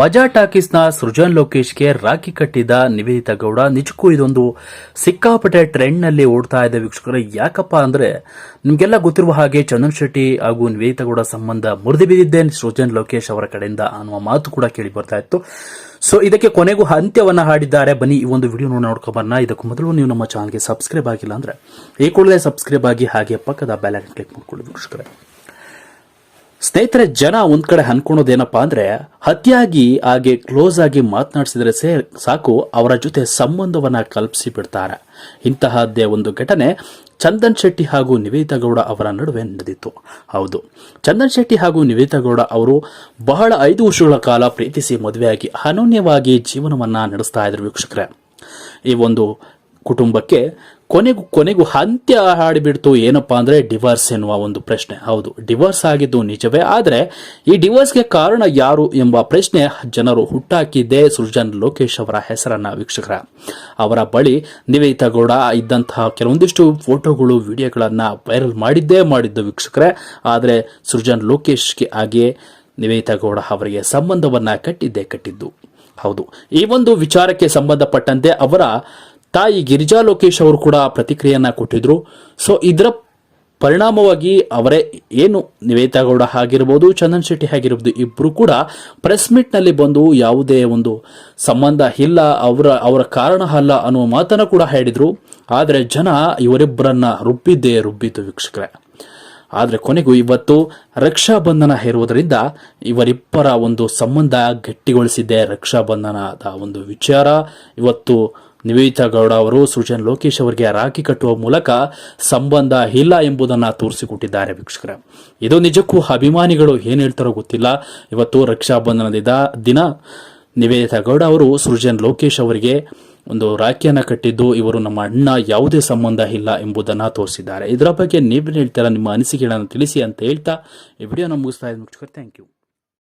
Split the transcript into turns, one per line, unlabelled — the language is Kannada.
ಮಜಾ ಟಾಕೀಸ್ನ ಸೃಜನ್ ಲೋಕೇಶ್ಗೆ ರಾಖಿ ಕಟ್ಟಿದ ನಿವೇದಿತಾ ಗೌಡ, ನಿಜಕ್ಕೂ ಇದೊಂದು ಸಿಕ್ಕಾಪಟ್ಟೆ ಟ್ರೆಂಡ್ನಲ್ಲಿ ಓಡ್ತಾ ಇದೆ ವೀಕ್ಷಕರು, ಯಾಕಪ್ಪ ಅಂದ್ರೆ ನಿಮಗೆಲ್ಲ ಗೊತ್ತಿರುವ ಹಾಗೆ ಚಂದನ್ ಶೆಟ್ಟಿ ಹಾಗೂ ನಿವೇದಿತಾ ಗೌಡ ಸಂಬಂಧ ಮುರಿದು ಬಿದ್ದಿದ್ದೆ ಸೃಜನ್ ಲೋಕೇಶ್ ಅವರ ಕಡೆಯಿಂದ ಅನ್ನುವ ಮಾತು ಕೂಡ ಕೇಳಿ ಬರ್ತಾ ಇತ್ತು. ಸೊ ಇದಕ್ಕೆ ಕೊನೆಗೂ ಅಂತ್ಯವನ್ನ ಹಾಡಿದ್ದಾರೆ. ಬನ್ನಿ, ಈ ಒಂದು ವಿಡಿಯೋ ನೋಡ್ಕೊಂಬನ್ನ ಇದಕ್ಕೂ ಮೊದಲು ನೀವು ನಮ್ಮ ಚಾನಲ್ಗೆ ಸಬ್ಸ್ಕ್ರೈಬ್ ಆಗಿಲ್ಲ ಅಂದ್ರೆ, ಈ ಕೂಡಲೇ ಸಬ್ಸ್ಕ್ರೈಬ್ ಆಗಿ ಹಾಗೆ ಪಕ್ಕದ ಬೆಲ್ ಕ್ಲಿಕ್ ಮಾಡ್ಕೊಳ್ಳಿ ವೀಕ್ಷಕರೇ. ಸ್ನೇಹಿತರೆ, ಜನ ಒಂದ್ ಕಡೆ ಅನ್ಕೊಳೋದೇನಪ್ಪಾ ಅಂದ್ರೆ ಅತಿಯಾಗಿ ಹಾಗೆ ಕ್ಲೋಸ್ ಆಗಿ ಮಾತನಾಡಿಸಿದ್ರೆ ಸೇ ಸಾಕು, ಅವರ ಜೊತೆ ಸಂಬಂಧವನ್ನ ಕಲ್ಪಿಸಿ ಬಿಡ್ತಾರೆ. ಇಂತಹದ್ದೇ ಒಂದು ಘಟನೆ ಚಂದನ್ ಶೆಟ್ಟಿ ಹಾಗೂ ನಿವೇದಿತಾ ಗೌಡ ಅವರ ನಡುವೆ ನಡೆದಿತ್ತು. ಹೌದು, ಚಂದನ್ ಶೆಟ್ಟಿ ಹಾಗೂ ನಿವೇದಿತಾ ಗೌಡ ಅವರು ಬಹಳ ಐದು ವರ್ಷಗಳ ಕಾಲ ಪ್ರೀತಿಸಿ ಮದುವೆಯಾಗಿ ಅನನ್ಯವಾಗಿ ಜೀವನವನ್ನ ನಡೆಸ್ತಾ ಇದ್ರು ವೀಕ್ಷಕರೇ. ಈ ಒಂದು ಕುಟುಂಬಕ್ಕೆ ಕೊನೆಗೂ ಕೊನೆಗೂ ಅಂತ್ಯ ಹಾಡಿಬಿಡ್ತು ಏನಪ್ಪಾ ಅಂದ್ರೆ ಡಿವೋರ್ಸ್ ಎನ್ನುವ ಒಂದು ಪ್ರಶ್ನೆ. ಹೌದು, ಡಿವೋರ್ಸ್ ಆಗಿದ್ದು ನಿಜವೇ, ಆದರೆ ಈ ಡಿವೋರ್ಸ್ಗೆ ಕಾರಣ ಯಾರು ಎಂಬ ಪ್ರಶ್ನೆ ಜನರು ಹುಟ್ಟಾಕಿದ್ದೇ ಸೃಜನ್ ಲೋಕೇಶ್ ಅವರ ಹೆಸರನ್ನ ವೀಕ್ಷಕರ. ಅವರ ಬಳಿ ನಿವೇದಿತಾ ಗೌಡ ಇದ್ದಂತಹ ಕೆಲವೊಂದಿಷ್ಟು ಫೋಟೋಗಳು, ವಿಡಿಯೋಗಳನ್ನ ವೈರಲ್ ಮಾಡಿದ್ದೇ ಮಾಡಿದ್ದು ವೀಕ್ಷಕರೇ. ಆದರೆ ಸೃಜನ್ ಲೋಕೇಶ್ಗೆ ಹಾಗೆಯೇ ನಿವೇದಿತಾ ಗೌಡ ಅವರಿಗೆ ಸಂಬಂಧವನ್ನ ಕಟ್ಟಿದ್ದೇ ಕಟ್ಟಿದ್ದು. ಹೌದು, ಈ ಒಂದು ವಿಚಾರಕ್ಕೆ ಸಂಬಂಧಪಟ್ಟಂತೆ ಅವರ ತಾಯಿ ಗಿರಿಜಾ ಲೋಕೇಶ್ ಅವರು ಕೂಡ ಪ್ರತಿಕ್ರಿಯೆಯನ್ನು ಕೊಟ್ಟಿದ್ರು. ಸೊ ಇದರ ಪರಿಣಾಮವಾಗಿ ಅವರೇ ಏನು ನಿವೇತಾ ಗೌಡ ಆಗಿರ್ಬೋದು, ಚಂದನ್ ಶೆಟ್ಟಿ ಆಗಿರ್ಬೋದು, ಇಬ್ರು ಕೂಡ ಪ್ರೆಸ್ ಮೀಟ್ನಲ್ಲಿ ಬಂದು ಯಾವುದೇ ಒಂದು ಸಂಬಂಧ ಇಲ್ಲ, ಅವರ ಅವರ ಕಾರಣ ಅಲ್ಲ ಅನ್ನುವ ಮಾತನ್ನು ಕೂಡ ಹೇಳಿದ್ರು. ಆದರೆ ಜನ ಇವರಿಬ್ಬರನ್ನ ರುಬ್ಬಿದ್ದೇ ರುಬ್ಬಿತು ವೀಕ್ಷಕರೇ. ಆದರೆ ಕೊನೆಗೂ ಇವತ್ತು ರಕ್ಷಾಬಂಧನ ಹೇರುವುದರಿಂದ ಇವರಿಬ್ಬರ ಒಂದು ಸಂಬಂಧ ಗಟ್ಟಿಗೊಳಿಸಿದ್ದೆ ರಕ್ಷಾಬಂಧನದ ಒಂದು ವಿಚಾರ. ಇವತ್ತು ನಿವೇದಿತಾ ಗೌಡ ಅವರು ಸೃಜನ್ ಲೋಕೇಶ್ ಅವರಿಗೆ ರಾಖಿ ಕಟ್ಟುವ ಮೂಲಕ ಸಂಬಂಧ ಇಲ್ಲ ಎಂಬುದನ್ನು ತೋರಿಸಿಕೊಟ್ಟಿದ್ದಾರೆ ವೀಕ್ಷಕರ. ಇದು ನಿಜಕ್ಕೂ ಅಭಿಮಾನಿಗಳು ಏನು ಹೇಳ್ತಾರೋ ಗೊತ್ತಿಲ್ಲ. ಇವತ್ತು ರಕ್ಷಾಬಂಧನದ ದಿನ ನಿವೇದಿತಾ ಗೌಡ ಅವರು ಸೃಜನ್ ಲೋಕೇಶ್ ಅವರಿಗೆ ಒಂದು ರಾಖಿಯನ್ನು ಕಟ್ಟಿದ್ದು, ಇವರು ನಮ್ಮ ಅಣ್ಣ, ಯಾವುದೇ ಸಂಬಂಧ ಇಲ್ಲ ಎಂಬುದನ್ನು ತೋರಿಸಿದ್ದಾರೆ. ಇದರ ಬಗ್ಗೆ ನೀವೇನು ಹೇಳ್ತೀರಾ? ನಿಮ್ಮ ಅನಿಸಿಕೆಗಳನ್ನು ತಿಳಿಸಿ ಅಂತ ಹೇಳ್ತಾ ಈ ವಿಡಿಯೋನ ಮುಗಿಸ್ತಾ ಇದ್ದೀನಿ ಥ್ಯಾಂಕ್ ಯು